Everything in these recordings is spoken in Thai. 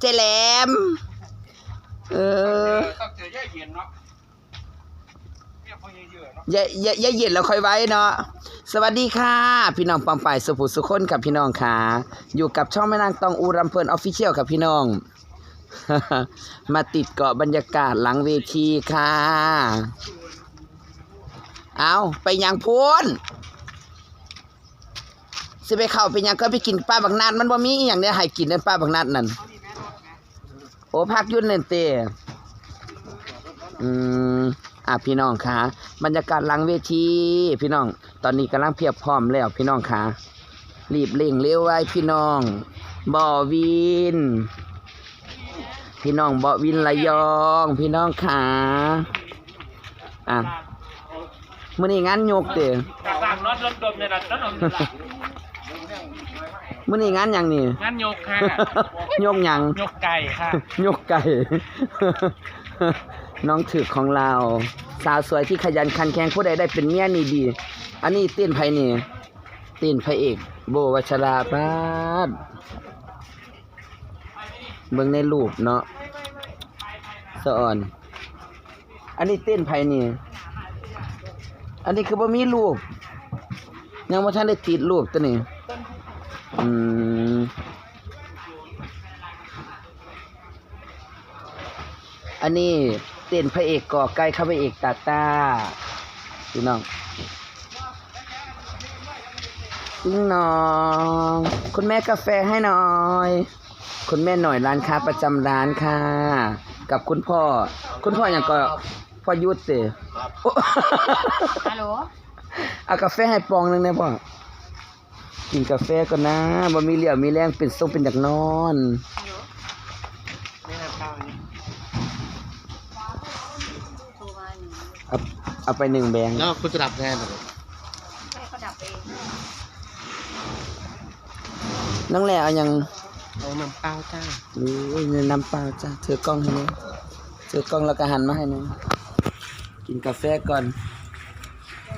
เจแหลม เออต้องเจอย่าเย็นเนาะเรียกพอเยอะๆเนาะ อย่าอย่าอย่าเย็นแล้วค่อยไว้เนาะ สวัสดีค่ะ พี่น้องปองฝ่ายสุภุสุคนกับพี่น้องค่ะ อยู่กับช่องแม่นางตองอูรำเพลินออฟฟิเชียลกับพี่น้อง มาติดเกาะบรรยากาศหลังเวทีค่ะ เอาไปยังพูน สิไปเข้าไปยังก็ไปกินป้าบักนัดมันบ่มีอหย่างเนี้ยให้กินนั่นป้าบักนัดนั่นโอ้พักยุ่นเล่นเตอืมอะพี่น้องคะบรรยากาศหลังเวที พี่น้อง ตอนนี้กำลังเพียบพร้อมแล้ว พี่น้องคะรีบเร่งเร็วไว้พี่น้องบ่อวิน พี่น้องบ่อวินระยอง พี่น้องขาอะมื่อนี้งานโยกเตะจากสั่งน็อตรถดมเนี่ยนะรถดมเนี่ยนะ มื่อนี้งานหยังนี่ งั้นยกค่ะโยกหยัง ยกไก่ค่ะโยกไก่ น้องถึกของเรา สาวสวยที่ขยันขันแข็งผู้ใดได้เป็นเมียนี่ดี อันนี้เต้นไผนี่เต้นพระเอก โบวัชราพาดเบิ่งในรูปเนาะสะอ่อน อันนี้เต้นไผนี่ อันนี้คือบ่มีรูป ยังบ่ทันได้ติดรูปตัวนี้ อืมอันนี้เต้นพระเอกก่อไก่เข้าพระเอกตาตาพี่น้องติ้งน้องคุณแม่กาแฟให้หน่อย คุณแม่หน่อยร้านค้าประจำร้านค่ะ กับคุณพ่อ คุณพ่ออย่างก็พ่อยุทธเตะฮัลโหลเอากาแฟให้ปองหนึงนะพ่อ กินกาแฟก่อนนะบ่มีเหลี่ยวมีแรงเป็นทรงเป็นอยากนอนไม่ได้ข้าวนี่โทรมาหนึ่งเอาเอาไปหนึ่งแบงค์แล้วคุณจะดับแทนเหรอให้เขาดับเองน้องแหล่เอายังเอาน้ำเปล่าจ้าอุ้ยเงินน้ำเปล่าจ้ะถือกล้องให้หนี่ถือกล้องแล้วก็หันมาให้หนี่กินกาแฟก่อน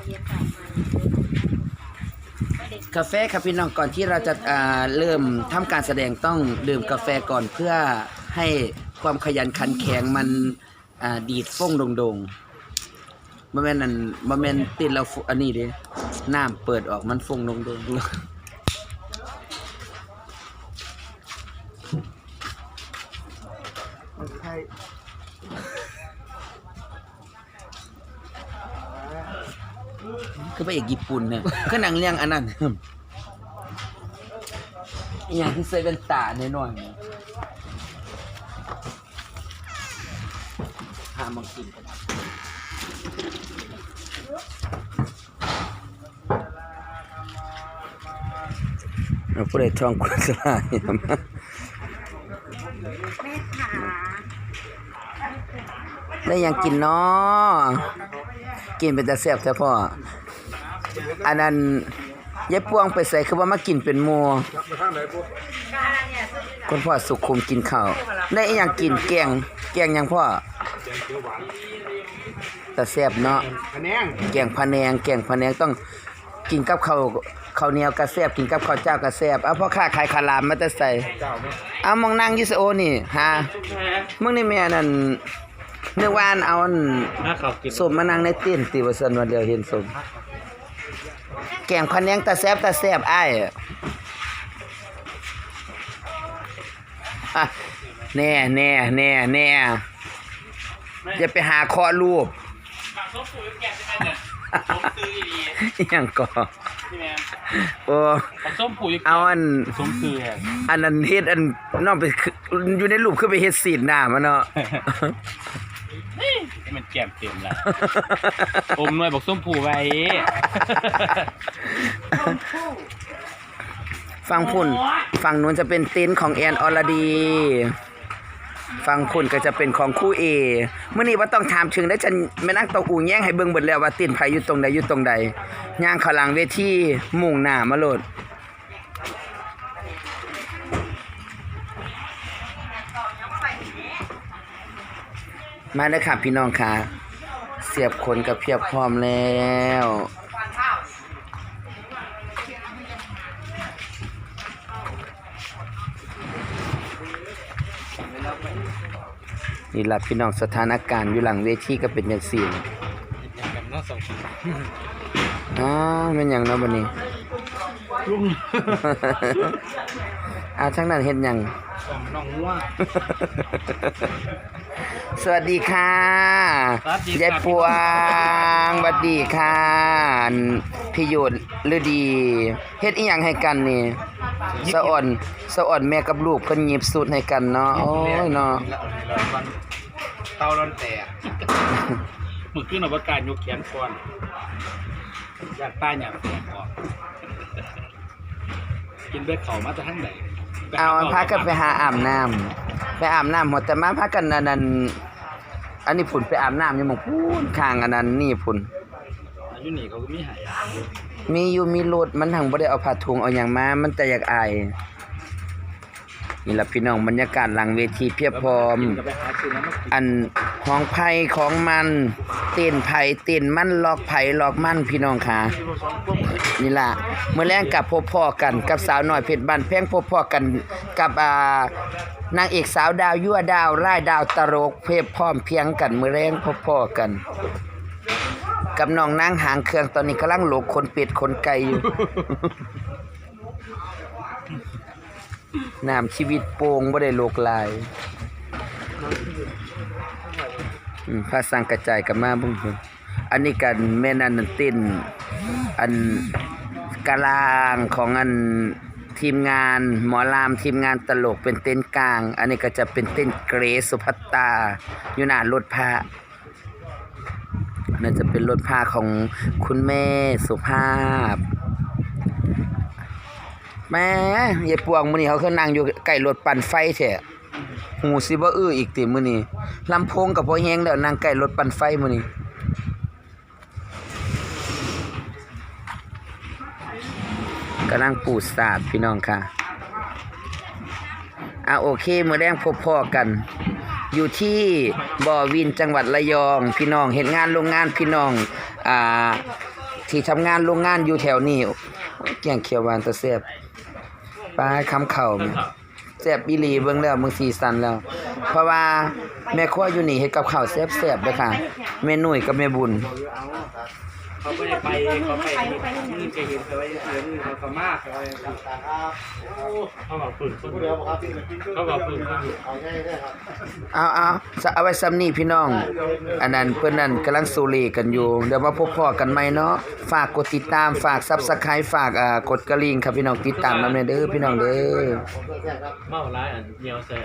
เรียนต่อมาเด็ กาแฟครับพี่น้องก่อนที่เราจะอ่าเริ่มทำการแสดงต้องดื่มกาแฟก่อนเพื่อให้ความขยันขันแข็งมันอ่าดีดฟงโดงๆบ่แม่นนั่นบ่แม่นติดแล้วฟุอันนี้เด้น้ำเปิดออกมันฟงโดงๆใช่ คือพระเอกญี่ปุ่นเนี่ยคือหนังเรื่องอันนั้นอหย่างที่ใส่เป็นตาหน่อยๆเนี่ยหามากินกันเอาผู้ใดทองกุศลาเนี่ยมาแม่ขาได้หยังกินเนาะกินเป็นแต่แซ่บแต่พ่อ อันนั้นยายพวงไปใส่คือว่ามากินเป็นหมัวคุณพ่อสุขุมกินข้าวได้อีหยังกินแกงแกงหยังพ่อแต่แซ่บเนาะคะแนนแกงพะแนงแกงพะแนงต้องกินกับข้าวข้าวเหนียวกระแซ่บกินกับข้าวเจ้ากระแซ่บเอาพ่อค้าขายขาวหลามมาแต่ใส่เจ้าไหมเอามองนั่งอยูสโอนี่ฮะมึงนี่แม่นั่นนึกว่าอันเอาอันถ้าเขากินสมมานั่งในเต้นติว่าซั่นว่าเดียวเห็นสมแกงพะแนงตาแซบตาแซ่บอ้แน่แน่แน่แน่อย่าไปหาคอรูปบักส้มปุ๋ยแกะใช่ไมเนี่ยส้มซื้อดีอหยังก็ใช่ไหมโอ้ส้มปุ๋ยเอาอันส้มซื้ออันนั้นเฮ็ดอันน้องไปคืออยู่ในรูปคือไปเฮ็ดสีดหน้ามาเนาะ มันแก้มเต็มแล้วอมหน่วยบอกส้มผูไว้ฟังพุ่นฝั่งนู้นจะเป็นเต็นท์ของแอนออรดีฟังพุ่นก็จะเป็นของคู่เอเมื่อนี้ว่าต้องถามถึงได้ฉันแม่นักตกอูแย่งให้เบิ่งเบิดแล้วว่าเต็นไผอยู่ตรงใดอยู่ตรงใดย่างขลังเวทีมุ่งหน้ามาโลด มาเลยค่ะพี่น้องค่ะเสียบคนกับเพียบพร้อมแล้วนี่ล่ะพี่น้องสถานการณ์อยู่หลังเวทีก็เป็นจังซี่อย่างกันเนาะสองคนอ้าวแม่นหยังเนาะบัดนี้ลุงอ้าวทั้งนั้นเฮ็ดหยังสองน้องงัว สวัสดีค่ะสวัสดีครับ ยายปวงสวัสดีค่ะอันพี่โยนฤดีเฮ็ดอีหยังให้กันนี่สะอ่อนสะอ่อนแม่กับลูกเพิ่นหยิบสูตรให้กันเนาะโอ้ยเนาะเตาร้อนแตกมือขึ้นเอาประกาศยกแขนก่อนอยากตายอยากแตกออกกินเบ็ดเขามาจะทั้งไหนเอาอันพากันไปหาอาบน้ำ ไปอาบน้ำหมดแต่มาพากันอันนั้นอันนี้พุ่นไปอาบน้ำอยู่หมองพูนข้างอันนั้นนี่พุ่นอายุนี่เขาก็มีหาย มีอยู่มีรถมันหังบ่ได้เอาผ้าถุงเอาหยังมา มันแต่อยากอาย นี่ละพี่น้องบรรยากาศหลังเวทีเพียบพร้อม อันของไผ่ของมันเต้นไผ่เต้นมันลอกไผ่ลอกมันพี่น้องค่ะนี่ล่ะเมื่อแรงกับพบพ่อกันกับสาวหน้อยเพชรบ้านแพงพบพ่อกันกับอ่านางเอกสาวดาวยั่วดาวร่ดาวตลกเพบพร้อมเพียงกันเมื่อแรงพบพ่อกัน กับน้องนางหางเครื่องตอนนี้กำลังหลกคนเป็ดคนไก่อยู่ น้ำชีวิตโป่งบ่ได้โลกลายอืมพาสร้างกระจายกันมาบิ่งเพิ่นอันนี้กันแม่นันต้นอันกลางของอันทีมงานหมอลามทีมงานตลกเป็นเต้นกลาง อันนี้ก็จะเป็นเต้นเกรซสุภัตตา อยู่หน้ารถพระนั่นจะเป็นรถพาของคุณแม่สุภาพ แม่ยายปวงมื้อนี้เขาคือนั่งอยู่ใกล้รถปั่นไฟแท้หูสิบ่อื้ออีกติมื้อนี้ลำโพงก็บ่แฮงแล้วนั่งใกล้รถปั่นไฟมื้อนี้กำลังปูดสาดพี่น้องค่ะอะโอเคมื้อแรงพบพ่อกัน อยู่ที่บ่อวินจังหวัดระยอง พี่น้องเฮ็ดงานโรงงานพี่น้องอ่าที่ทำงานโรงงานอยู่แถวนี้โอ้ยแกงเขียวหวานตะแซ่บ ปลาคำเข่าแม่แซ่บอีหลีเบิ่งแล้วมึงสีสันแล้ว เพราะว่าแม่ครัวอยู่นี่เฮ็ดกับข้าวแซ่บๆเด้อค่ะแม่นุ่ยกับแม่บุญ เขาไม่ได้ไปเขาไปนี่จะเห็นเขาไว้เสือนี่เขาสามารถเขาเขาบอกปืนเขาบอกปืนเอยู่เอาเอาเอาไว้ซ้ำนี่พี่น้อง อันนั้นเพิ่อนนั่นกำลังสูรีกันอยู่ เดี๋ยวมาพบพ่อกันใหมเนาะฝากกดติดตามฝาก Subscribe ฝากกดกระลิงครับพี่น้องติดตามนำแน่เด้อพี่น้องเด้อเมาร้ายอันเดียวใส่